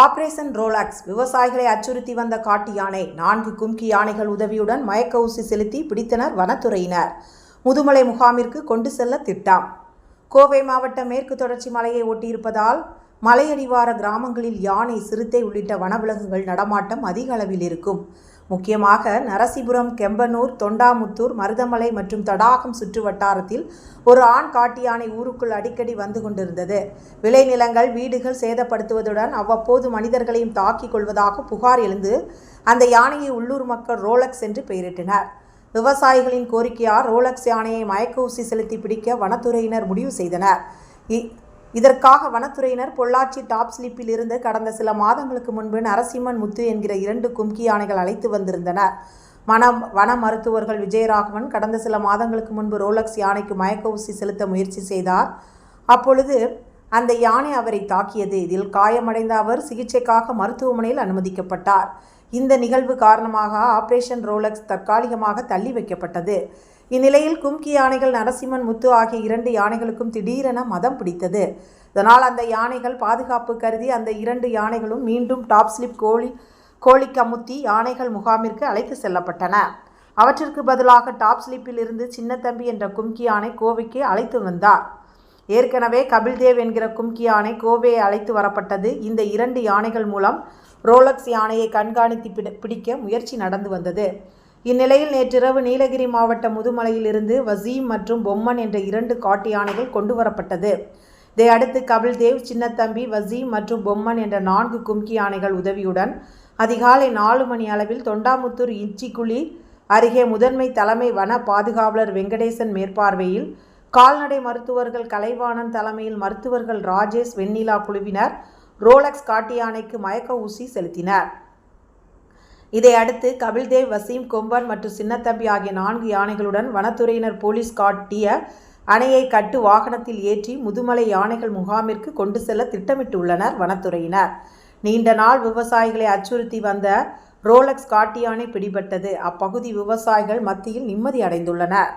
Operation Rolex விவசாயிகளை அச்சுறுத்தி வந்த காட்டு யானை நான்கு கும்கி யானைகள் உதவியுடன் மயக்க ஊசி செலுத்தி பிடித்தனர் வனத்துறையினர். முதுமலை முகாமிற்கு கொண்டு செல்ல திட்டம். கோவை மாவட்டம் மேற்கு தொடர்ச்சி மலையை ஒட்டியிருப்பதால் மலையடிவார கிராமங்களில் யானை சிறுத்தை உள்ளிட்ட வனவிலங்குகள் நடமாட்டம் அதிக அளவில் இருக்கும். முக்கியமாக நரசிபுரம் கெம்பனூர் தொண்டாமுத்தூர் மருதமலை மற்றும் தடாகம் சுற்று வட்டாரத்தில் ஒரு ஆண் காட்டு யானை ஊருக்குள் அடிக்கடி வந்து கொண்டிருந்தது. விளைநிலங்கள் வீடுகள் சேதப்படுத்துவதுடன் அவ்வப்போது மனிதர்களையும் தாக்கிக் கொள்வதாக புகார் எழுந்து அந்த யானையை உள்ளூர் மக்கள் ரோலக்ஸ் என்று பெயரிட்டனர். விவசாயிகளின் கோரிக்கையால் ரோலக்ஸ் யானையை மயக்க ஊசி செலுத்தி பிடிக்க வனத்துறையினர் முடிவு செய்தனர். இ- இதற்காக வனத்துறையினர் பொள்ளாச்சி டாப் ஸ்லிப்பில் இருந்து கடந்த சில மாதங்களுக்கு முன்பு நரசிம்மன் முத்து என்கிற இரண்டு கும்கி யானைகள் அழைத்து வந்திருந்தனர். வன வன மருத்துவர்கள் விஜயராகவன் கடந்த சில மாதங்களுக்கு முன்பு ரோலக்ஸ் யானைக்கு மயக்க ஊசி செலுத்த முயற்சி செய்தார். அப்பொழுது அந்த யானை அவரை தாக்கியது. இதில் காயமடைந்த அவர் சிகிச்சைக்காக மருத்துவமனையில் அனுமதிக்கப்பட்டார். இந்த நிகழ்வு காரணமாக ஆபரேஷன் ரோலக்ஸ் தற்காலிகமாக தள்ளி வைக்கப்பட்டது. இந்நிலையில் கும்கி யானைகள் நரசிம்மன் முத்து ஆகிய இரண்டு யானைகளுக்கும் திடீரென மதம் பிடித்தது. இதனால் அந்த யானைகள் பாதுகாப்பு கருதி அந்த இரண்டு யானைகளும் மீண்டும் டாப் ஸ்லிப் கோழி கோழிக்கமுத்தி யானைகள் முகாமிற்கு அழைத்து செல்லப்பட்டன. அவற்றிற்கு பதிலாக டாப் ஸ்லிப்பில் இருந்து சின்னத்தம்பி என்ற கும்கி யானை கோவைக்கு அழைத்து வந்தார். ஏற்கனவே கபில்தேவ் என்கிற கும்கி யானை கோவையை அழைத்து வரப்பட்டது. இந்த இரண்டு யானைகள் மூலம் ரோலக்ஸ் யானையை கண்காணித்து பிடி- பிடிக்க முயற்சி நடந்து வந்தது. இந்நிலையில் நேற்றிரவு நீலகிரி மாவட்டம் முதுமலையிலிருந்து வசீம் மற்றும் பொம்மன் என்ற இரண்டு காட்டு யானைகள் கொண்டு வரப்பட்டது. இதை அடுத்து கபில்தேவ் சின்னத்தம்பி வசீம் மற்றும் பொம்மன் என்ற நான்கு கும்கி யானைகள் உதவியுடன் அதிகாலை நாலு மணி அளவில் தொண்டாமுத்தூர் இச்சிக்குழி அருகே முதன்மை தலைமை வன பாதுகாவலர் வெங்கடேசன் மேற்பார்வையில் கால்நடை மருத்துவர்கள் கலைவாணன் தலைமையில் மருத்துவர்கள் ராஜேஷ் வெண்ணிலா குழுவினர் ரோலக்ஸ் காட்டு யானைக்கு மயக்க ஊசி செலுத்தினர். இதை அடுத்து கபில்தேவ் வசீம் கொம்பன் மற்றும் சின்னத்தம்பி ஆகிய நான்கு யானைகளுடன் வனத்துறையினர் போலீஸ் காட்டிய அணையை கட்டு வாகனத்தில் ஏற்றி முதுமலை யானைகள் முகாமிற்கு கொண்டு செல்ல திட்டமிட்டுள்ளனர் வனத்துறையினர். நீண்ட நாள் விவசாயிகளை அச்சுறுத்தி வந்த ரோலக்ஸ் காட்டியானை பிடிபட்டது. அப்பகுதி விவசாயிகள் மத்தியில் நிம்மதி அடைந்துள்ளனர்.